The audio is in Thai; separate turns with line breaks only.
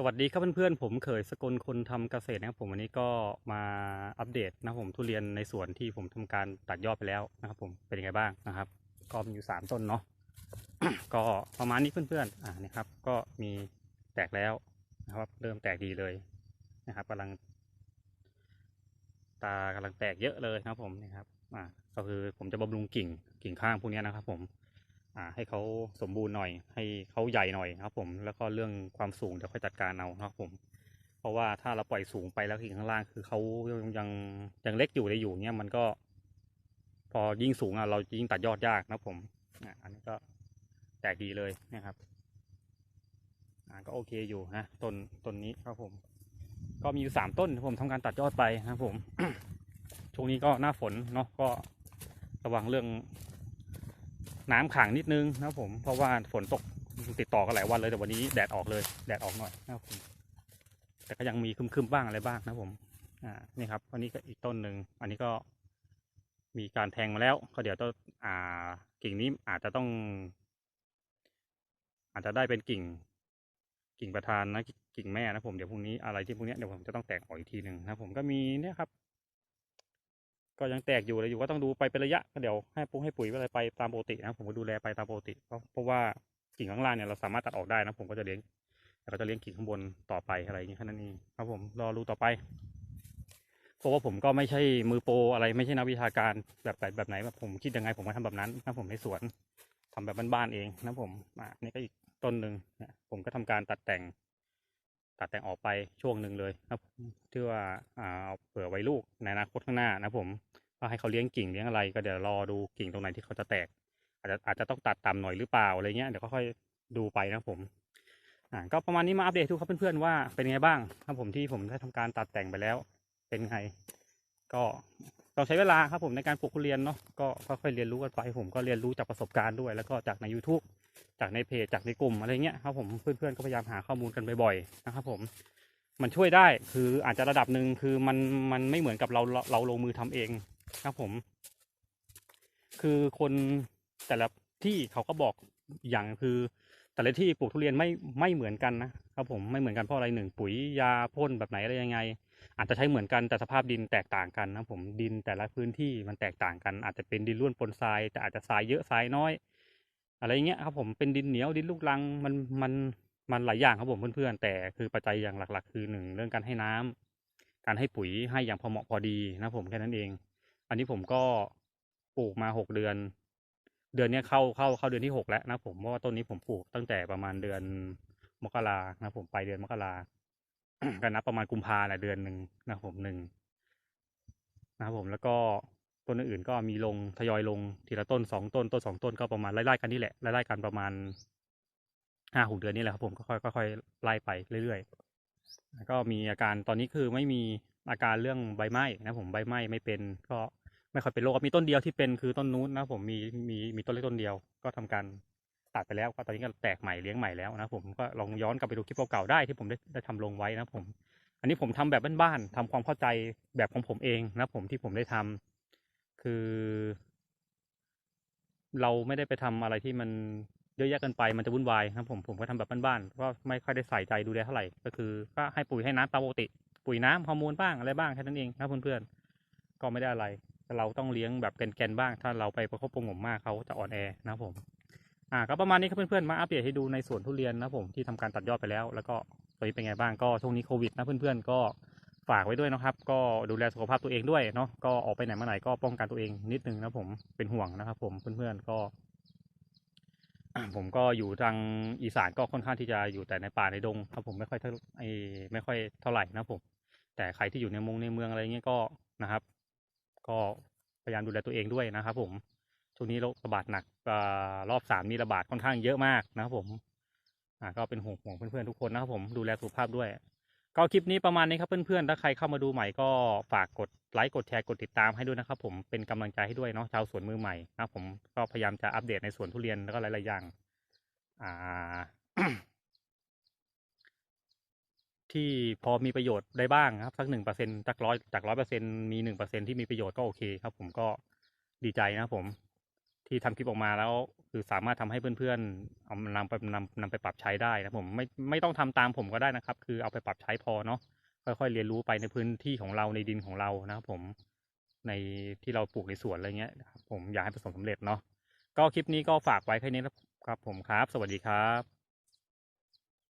สวัสดีครับเพื่อนๆผมเคยสกลคนทำเกษตรนะครับผมวันนี้ก็มาอัปเดตนะครับผมทุเรียนในสวนที่ผมทำการตัดยอดไปแล้วนะครับผมเป็นยังไงบ้างนะครับ ก็มีอยู่สามต้นเนาะก็ประมาณนี้เพื่อนๆอ่านี่ครับ ก็มีแตกแล้วนะครับเริ่มแตกดีเลยนะครับกำลัง ตากำลังแตกเยอะเลยนะครับผมนี่ครับอ่าก็คือผมจะบำรุงกิ่งกิ่งข้างพวกนี้นะครับ ผม อ่าให้เขาสมบูรณ์หน่อย ให้เขาใหญ่หน่อยครับ ผมแล้วก็เรื่องความสูงเดี๋ยวค่อยจัดการเอาครับผม เพราะว่าถ้าเราปล่อยสูงไปแล้วกิ่ข้างล่างคือเขายังยังยังเล็กอยู่ได้อยู่เนี่ยมันก็ พอยิ่งสูงอะเรายิ่งตัดยอดยากนะครับผมอะอันนี้ก็แตกดีเลยนะครับอ่าก็โอเคอยู่นะต้นต้นนี้ครับผม ก็มีอยู่สามต้นผมทำการตัดยอดไปนะครับผมช่วงนี้ก็หน้าฝนเนาะก็ระวังเรื่อง น้ำขังนิดนึงนะผมเพราะว่าฝนตกติดต่อกันหลายวันเลยแต่วันนี้แดดออกเลยแดดออกหน่อยนะครับผมแต่ก็ยังมีคึมๆบ้างอะไรบ้างนะผมอ่านี่ครับอันนี้ก็อีกต้นหนึ่งอันนี้ก็มีการแทงมาแล้ว ก็เดี๋ยวต้องอ่ากิ่งนี้อาจจะต้อง อาจจะได้เป็นกิ่ง กิ่งประธานนะกิ่งแม่นะผมเดี๋ยวพรุ่งนี้อะไรที่พวกนี้เดี๋ยวผมจะต้องแตกออกอีกทีหนึ่งนะผมก็มีเนี่ยครับ ก็ยังแตกอยู่เลยอยู่ก็ต้องดูไปเป็นระยะก็เดี๋ยวให้ปุ๊ให้ปุ๋ยอะไรไปตามปกตินะผมก็ดูแลไปตามปกติเพราะเพราะว่ากิ่งข้างล่างเนี่ยเราสามารถตัดออกได้นะผมก็จะเลี้ยงแต่ก็จะเลี้ยงกิ่งข้างบนต่อไปอะไรอย่างนี้แค่นั้นเองครับผมรอรู้ต่อไปเพราะว่าผมก็ไม่ใช่มือโปรอะไรไม่ใช่นักวิชาการแบบแบบแบบไหนแบบผมคิดยังไงผมก็ทำแบบนั้นนะผมในสวนทำแบบบ้านๆเองนะผมอะนี่ก็อีกต้นหนึ่งนะผมก็ทำการตัดแต่ง ตัดแต่งออกไปช่วงหนึ่งเลยนะครับที่ว่าอ่าเอาเผื่อไว้ลูกในอนาคตข้างหน้านะผมก็ให้เขาเลี้ยงกิ่งเลี้ยงอะไร ก็เดี๋ยวรอดูกิ่งตรงไหนที่เขาจะแตก อาจจะอาจจะต้องตัดต่ำหน่อยหรือเปล่าอะไรเงี้ยเดี๋ยวก็ค่อยดูไปนะผมอ่าก็ประมาณนี้มาอัปเดตทุกครับเพื่อนๆว่าเป็นไงบ้างครับผมที่ผมได้ทำการตัดแต่งไปแล้ว เป็นไง ก็ต้องใช้เวลาครับผมในการปลูกทุเรียนเนาะก็ค่อยๆเรียนรู้กันไปผมก็เรียนรู้จากประสบการณ์ด้วย แล้วก็จากใน YouTube จากในเพจจากในกลุ่มอะไรเงี้ยครับผมเพื่อนๆก็พยายามหาข้อมูลกันบ่อยๆนะครับผมมันช่วยได้คืออาจจะระดับหนึ่งคือมันมันไม่เหมือนกับเราเราลงมือทำเองครับผม คือคนแต่ละที่เขาก็บอกอย่างคือ แต่ละที่ปลูกทุเรียนไม่ไม่เหมือนกันนะครับผมไม่เหมือนกันเพราะอะไรหนึ่งปุ๋ยยาพ่นแบบไหนอะไรยังไง อาจจะใช้เหมือนกันแต่สภาพดินแตกต่างกันนะผมดินแต่ละพื้นที่มันแตกต่างกัน อาจจะเป็นดินร่วนปนทรายแต่อาจจะทรายเยอะทรายน้อย อะไรเงี้ยครับผมเป็นดินเหนียวดินลูกรังมันมันมันหลายอย่างครับผมเพื่อนๆแต่คือปัจจัยอย่างหลัก ๆ คือหนึ่งเรื่องการให้น้ำการให้ปุ๋ยให้อย่างพอเหมาะพอดีนะผมแค่นั้นเอง อันนี้ผมก็ปลูกมาหกเดือน เดือนนี้เข้าเข้าเข้าเดือนที่หกแล้วนะผมเพราะว่าต้นนี้ผมปลูกตั้งแต่ประมาณเดือนมกรานะผมไปลายเดือนมกราก็นับประมาณกุมภาแหละเดือนหนึ่งนะผมหนึ่งนะครับผมแล้วก็ ต้นอื่นก็มีลงทยอยลงทีละต้นสองต้นต้นสองต้นก็ประมาณไล่ๆกันนี่แหละไล่ๆกันประมาณห้าหกเดือนนี่แหละครับผมก็ค่อยๆไล่ไปเรื่อยๆก็มีอาการตอนนี้คือไม่มีอาการเรื่องใบไหม้นะผมใบไหม้ไม่เป็นก็ไม่ค่อยเป็นโรคมีต้นเดียวที่เป็นคือต้นนู้นนะผมมีมีมีต้นเล็กต้นเดียวก็ทำการตัดไปแล้วก็ตอนนี้ก็แตกใหม่เลี้ยงใหม่แล้วนะผมก็ลองย้อนกลับไปดูคลิปเก่าๆได้ที่ผมได้ได้ทำลงไว้นะผม อันนี้ผมทำแบบบ้านๆทำความเข้าใจแบบของผมเองนะผมที่ผมได้ทำ คือ เราไม่ได้ไปทำอะไรที่มันเยอะแยะเกินไปมันจะวุ่นวายครับผมผมก็ทำแบบบ้านๆก็ไม่ค่อยได้ใส่ใจดูแลเท่าไหร่ก็คือ ก็ให้ปุ๋ยให้น้ำตามปกติ ปุ๋ยน้ำฮอร์โมนบ้างอะไรบ้างแค่นั้นเองนะเพื่อนๆก็ไม่ได้อะไรแต่เราต้องเลี้ยงแบบแกนๆบ้าง ถ้าเราไปประคบประงมมากเขาจะอ่อนแอนะครับผมอ่าก็ประมาณนี้ครับเพื่อนๆมาอัปเดตให้ดูในสวนทุเรียนนะผมที่ทำการตัดยอดไปแล้ว แล้วก็ตอนนี้เป็นไงบ้างก็ช่วงนี้โควิดนะเพื่อนๆก็ ฝากไว้ด้วยนะครับ ก็ดูแลสุขภาพตัวเองด้วยเนาะก็ออกไปไหนมาไหนก็ป้องกันตัวเองนิดนึงนะผมเป็นห่วงนะครับ ผมเพื่อนๆก็ผมก็อยู่ทางอีสานก็ค่อนข้างที่จะอยู่แต่ในป่าในดงครับผมไม่ค่อยเท่าไอไม่ค่อยเท่าไหร่นะผม แต่ใครที่อยู่ในมงในเมืองอะไรเงี้ยก็นะครับ ก็พยายามดูแลตัวเองด้วยนะครับ ผมช่วงนี้โรคระบาดหนักอรอบสามนี่ระบาดค่อนข้างเยอะมากนะครับผมก็เป็นห่วงห่วงเพื่อนๆทุกคนนะครับผมดูแลสุขภาพด้วย ก็คลิปนี้ประมาณนี้ครับเพื่อนๆ ถ้าใครเข้ามาดูใหม่ก็ฝากกดไลค์กดแชร์กดติดตามให้ด้วยนะครับผมเป็นกำลังใจให้ด้วยเนาะชาวสวนมือใหม่นะครับผมก็พยายามจะอัปเดตในสวนทุเรียนแล้วก็หลายๆอย่างอ่าที่พอมีประโยชน์ได้บ้างครับ สักหนึ่งเปอร์เซ็นจากร้อยจากร้อยเปอร์เซ็นมีหนึ่งเปอร์เซ็นที่มีประโยชน์ก็โอเคครับ ผมก็ดีใจนะครับผม ที่ทำคลิปออกมาแล้ว คือสามารถทำให้เพื่อนๆเอานำไปนำนำไปปรับใช้ได้นะผมไม่ไม่ต้องทำตามผมก็ได้นะครับ คือเอาไปปรับใช้พอเนาะค่อยๆเรียนรู้ไปในพื้นที่ของเราในดินของเรานะครับผมในที่เราปลูกในสวนอะไรเงี้ยผมอยากให้ประสบสำเร็จเนาะก็คลิปนี้ก็ฝากไว้แค่นี้นะครับผมครับ สวัสดีครับ